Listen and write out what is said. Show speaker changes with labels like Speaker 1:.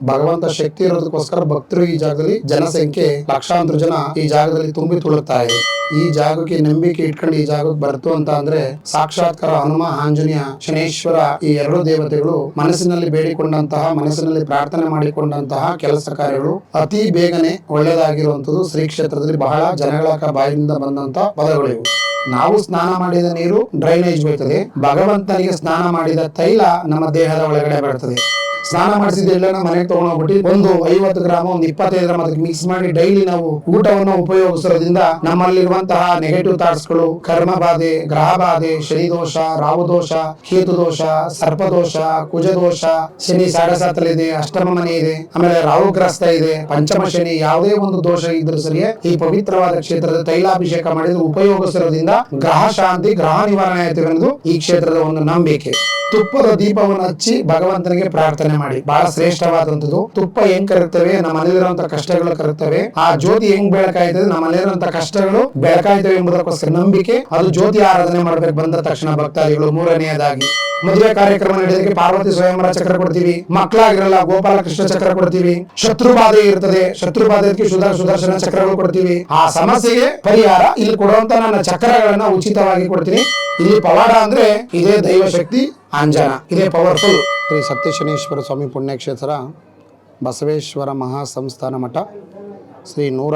Speaker 1: ಭಗವಂತ ಶಕ್ತಿ ಇರೋದಕ್ಕೋಸ್ಕರ ಭಕ್ತರು ಈ ಜಾಗದಲ್ಲಿ ಜನಸಂಖ್ಯೆ, ಲಕ್ಷಾಂತರ ಜನ ಈ ಜಾಗದಲ್ಲಿ ತುಂಬಿ ತುಳುಕ್ತಾ ಇದೆ. ಈ ಜಾಗಕ್ಕೆ ನಂಬಿಕೆ ಇಟ್ಕೊಂಡು ಈ ಜಾಗಕ್ಕೆ ಬರ್ತು ಅಂತ ಅಂದ್ರೆ ಸಾಕ್ಷಾತ್ಕಾರ ಹನುಮ, ಆಂಜನೇಯ, ಶನೇಶ್ವರ ಈ ಎರಡು ದೇವತೆಗಳು ಮನಸ್ಸಿನಲ್ಲಿ ಬೇಡಿಕೊಂಡಂತಹ, ಮನಸ್ಸಿನಲ್ಲಿ ಪ್ರಾರ್ಥನೆ ಮಾಡಿಕೊಂಡಂತಹ ಕೆಲಸ ಕಾರ್ಯಗಳು ಅತಿ ಬೇಗನೆ ಒಳ್ಳೆಯದಾಗಿರುವಂತದ್ದು ಶ್ರೀ ಕ್ಷೇತ್ರದಲ್ಲಿ ಬಹಳ ಜನಗಳ ಬಾಯಿಂದ ಬಂದಂತಹ ಪದಗಳಿವು. ನಾವು ಸ್ನಾನ ಮಾಡಿದ ನೀರು ಡ್ರೈನೇಜ್ ಬೀಳ್ತದೆ ಭಗವಂತನಿಗೆ ಸ್ನಾನ ಮಾಡಿದ ತೈಲ ನಮ್ಮ ದೇಹದ ಒಳಗಡೆ ಬರ್ತದೆ. ಸ್ನಾನ ಮಾಡಿಸಿದ ಎಲ್ಲ ಮನೆಗೆ ತಗೊಂಡೋಗ್ಬಿಟ್ಟು ಒಂದು ಐವತ್ತು ಗ್ರಾಮ್, ಒಂದು ಇಪ್ಪತ್ತೈದು ಗ್ರಾಮ್ ಅದಕ್ಕೆ ಮಿಕ್ಸ್ ಮಾಡಿ ಡೈಲಿ ನಾವು ಊಟವನ್ನು ಉಪಯೋಗಿಸೋದ್ರಿಂದ ನಮ್ಮಲ್ಲಿರುವಂತಹ ನೆಗೆಟಿವ್ ಥಾಟ್ಸ್ಗಳು, ಕರ್ಮ ಬಾಧೆ, ಗ್ರಹ ಬಾಧೆ ಶನಿ ದೋಷ ರಾಹು ದೋಷ, ಕೇತು ದೋಷ ಸರ್ಪದೋಷ ಕುಜದೋಷ ಶನಿ ಸಾಡಸಾತಲಿದೆ ಅಷ್ಟಮ ಮನೆ ಇದೆ, ಆಮೇಲೆ ರಾಹುಗ್ರಸ್ತ ಇದೆ, ಪಂಚಮ ಶನಿ ಯಾವುದೇ ಒಂದು ದೋಷ ಇದ್ರೂ ಸರಿಯೇ ಈ ಪವಿತ್ರವಾದ ಕ್ಷೇತ್ರದ ತೈಲಾಭಿಷೇಕ ಮಾಡಿದ್ರೆ ಉಪಯೋಗಿಸಿರೋದ್ರಿಂದ ಗ್ರಹ ಶಾಂತಿ, ಗ್ರಹ ನಿವಾರಣೆ ಆಯ್ತು ಅನ್ನೋದು ಈ ಕ್ಷೇತ್ರದ ಒಂದು ನಂಬಿಕೆ. ತುಪ್ಪದ ದೀಪವನ್ನು ಹಚ್ಚಿ ಭಗವಂತನಿಗೆ ಪ್ರಾರ್ಥನೆ ಮಾಡಿ. ಬಹಳ ಶ್ರೇಷ್ಠವಾದಂತದ್ದು ತುಪ್ಪ ಹೆಂಗ್ ಕರುತ್ತವೆ ನಮ್ಮ ಮನೆಯಲ್ಲಿರುವಂತಹ ಕಷ್ಟಗಳು ಕರುತ್ತವೆ ಆ ಜ್ಯೋತಿ ಹೆಂಗ್ ಬೆಳಕಾಯ್ತದೆ? ನಮ್ಮ ಮನೆಯಲ್ಲಿರುವಂತಹ ಕಷ್ಟಗಳು ಬೆಳಕಾಯ್ತವೆ ಎಂಬುದಕ್ಕೋಸ್ಕರ ನಂಬಿಕೆ. ಅದು ಜ್ಯೋತಿ ಆರಾಧನೆ ಮಾಡಬೇಕು. ಬಂದ ತಕ್ಷಣ ಭಕ್ತಾದಿಗಳು ಮೂರನೆಯದಾಗಿ. ಮದುವೆ ಕಾರ್ಯಕ್ರಮ ನಡೆಯೋದಕ್ಕೆ ಪಾರ್ವತಿ ಸ್ವಯಂವರ ಚಕ್ರ ಕೊಡ್ತೀವಿ. ಮಕ್ಕಳಾಗಿರಲ್ಲ ಗೋಪಾಲ ಕೃಷ್ಣ ಚಕ್ರ ಕೊಡ್ತೀವಿ. ಶತ್ರು ಇರ್ತದೆ ಶತ್ರು ಬಾಧೆಗೆ ಸುದರ್ಶನ ಚಕ್ರಗಳು ಕೊಡ್ತೀವಿ. ಆ ಸಮಸ್ಯೆಗೆ ಪರಿಹಾರ ಇಲ್ಲಿ ಕೊಡುವಂತ ನನ್ನ ಚಕ್ರಗಳನ್ನ ಉಚಿತವಾಗಿ ಕೊಡ್ತೀನಿ. ಇಲ್ಲಿ ಪವಾಡ ಅಂದ್ರೆ ಇದೇ ದೈವ ಶಕ್ತಿ, ಅಂಜನ. ಇದೇ ಪವರ್ಫುಲ್ ಶ್ರೀ ಸತ್ಯಶನೇಶ್ವರ ಸ್ವಾಮಿ ಪುಣ್ಯಕ್ಷೇತ್ರ, ಬಸವೇಶ್ವರ ಮಹಾಸಂಸ್ಥಾನ ಮಠ, ಶ್ರೀ ನೂರ